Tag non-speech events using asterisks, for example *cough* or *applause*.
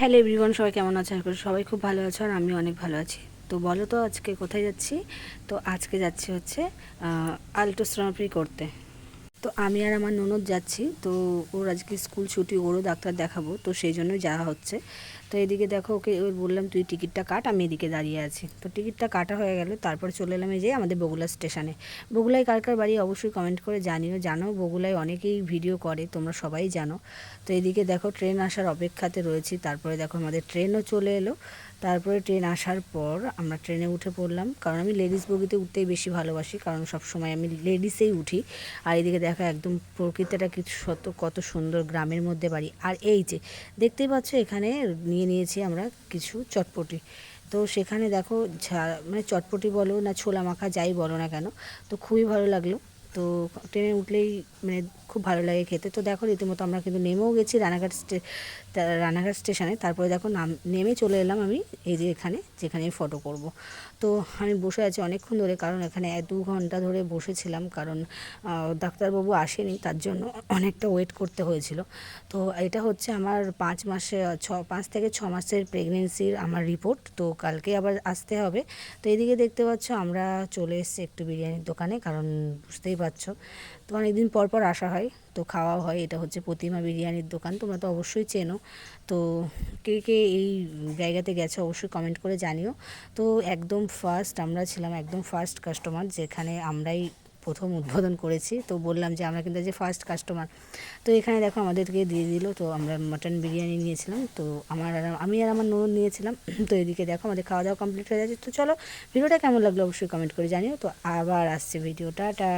Hello everyone, সবাই কেমন আছে? আশা করি সবাই খুব ভালো আছে আর আমি অনেক ভালো আছি। তো বলো তো আজকে কোথায় যাচ্ছি? তো আজকে যাচ্ছি হচ্ছে আলট্রাসোনোগ্রাফি করতে। তো আমি আর আমার ননদ যাচ্ছি, তো ওর আজকে স্কুল ছুটি, ওরও ডাক্তার দেখাবো, তো সেই জন্যই যাওয়া হচ্ছে। তো এদিকে দেখো ওকে ওই বললাম, তুই টিকিটটা কাট, আমি এদিকে দাঁড়িয়ে আছি। তো টিকিটটা কাটা হয়ে গেল, তারপর চলে এলাম এই যে আমাদের বগুলা স্টেশনে। বগুলায় কার কার বাড়ি অবশ্যই কমেন্ট করে জানিও। জানো, বগুলায় অনেকেই ভিডিও করে, তোমরা সবাই জানো। তো এদিকে দেখো, ট্রেন আসার অপেক্ষাতে রয়েছি, তারপরে দেখো আমাদের ট্রেনও চলে এলো। তারপরে ট্রেন আসার পর আমরা ট্রেনে উঠে পড়লাম। কারণ আমি লেডিস বগিতে উঠতেই বেশি ভালোবাসি, কারণ সব সময় আমি লেডিসেই উঠি। আর এদিকে দেখো একদম প্রকৃতিটা কিছু সত কত সুন্দর গ্রামের মধ্যে বাড়ি। আর এই যে, দেখতেই পাচ্ছ এখানে নিয়ে নিয়েছি আমরা কিছু চটপটি। তো সেখানে দেখো মানে চটপটি বলো না ছোলা মাখা যাই বলো না কেন, তো খুবই ভালো লাগল। তো ট্রেনে উঠলেই মানে খুব ভালো লাগে খেতে। তো দেখো রীতিমতো আমরা কিন্তু নেমেও গেছি রানাঘাট রানাঘাট স্টেশনে। তারপরে দেখো নাম, নেমে চলে এলাম আমি এই যে এখানে, যেখানে আমি ফটো করব। তো আমি বসে আছি অনেকক্ষণ ধরে কারণ এখানে দু ঘণ্টা ধরে বসেছিলাম কারণ ডাক্তারবাবু আসেনি তার জন্য অনেকটা ওয়েট করতে হয়েছিল। তো এটা হচ্ছে আমার পাঁচ মাসে, ছ, পাঁচ থেকে ছ মাসের প্রেগনেন্সির আমার রিপোর্ট তো কালকে আবার আসতে হবে। তো এদিকে দেখতে পাচ্ছ আমরা চলে এসেছি একটু বিরিয়ানির দোকানে কারণ বুঝতেই পারছ। তো অনেকদিন পর পর আসা হয়। তো খাওয়া হয়, এটা হচ্ছে প্রতিমা বিরিয়ানির দোকান, তোমরা তো অবশ্যই চেনো। তো কে কে এই জায়গাতে গেছে অবশ্যই কমেন্ট করে জানিও। তো একদম ফার্স্ট আমরা ছিলাম একদম ফার্স্ট কাস্টমার যেখানে আমরাই প্রথম উদ্বোধন করেছি। তো বললাম যে, আমরা কিন্তু যে ফার্স্ট কাস্টমার তো এখানে দেখো আমাদেরকে দিয়ে দিল, তো আমরা মাটন বিরিয়ানি নিয়েছিলাম। তো আমার আর, আমি আর আমার নুন নিয়েছিলাম। *clears throat* তো এদিকে দেখো আমাদের খাওয়া দাওয়া কমপ্লিট হয়ে যাচ্ছে তো চলো, ভিডিওটা কেমন লাগল অবশ্যই কমেন্ট করে জানিও। তো আবার আসছে ভিডিওটা টা